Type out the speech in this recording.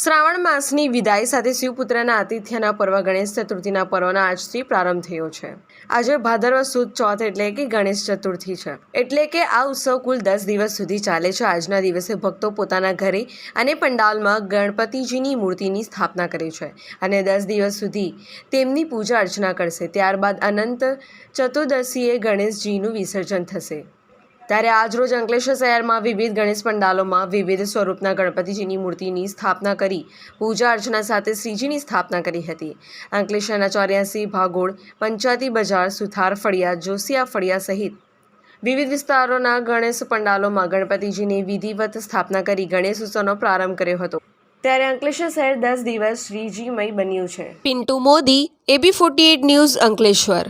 શ્રાવણ માસની વિદાય સાથે શિવપુત્રના આતિથ્યના પર્વ ગણેશ ચતુર્થીના પર્વના આજથી પ્રારંભ થયો છે. આજે ભાદરવ સુદ ચોથ એટલે કે ગણેશ ચતુર્થી છે. એટલે કે આ ઉત્સવ કુલ દસ દિવસ સુધી ચાલે છે. આજના દિવસે ભક્તો પોતાના ઘરે અને પંડાલમાં ગણપતિજીની મૂર્તિની સ્થાપના કરે છે અને દસ દિવસ સુધી તેમની પૂજા અર્ચના કરશે. ત્યારબાદ અનંત ચતુર્દશીએ ગણેશજીનું વિસર્જન થશે. ત્યારે આજરોજ અંકલેશ્વર શહેરમાં વિવિધ ગણેશ પંડાલોમાં વિવિધ સ્વરૂપના ગણપતિજીની મૂર્તિની સ્થાપના કરી, પૂજા અર્ચના સાથે શ્રીજીની સ્થાપના કરી હતી. અંકલેશ્વરના ચોર્યાસી ભાગોળ, પંચાયતી બજાર, સુથાર ફળિયા જોશિયા ફળિયા સહિત વિવિધ વિસ્તારોના ગણેશ પંડાલોમાં ગણપતિજીની વિધિવત સ્થાપના કરી ગણેશ ઉત્સવનો પ્રારંભ કર્યો હતો. ત્યારે અંકલેશ્વર શહેર દસ દિવસ શ્રીજીમય બન્યું છે. Pintu Modi, AB forty news, Ankleshwar.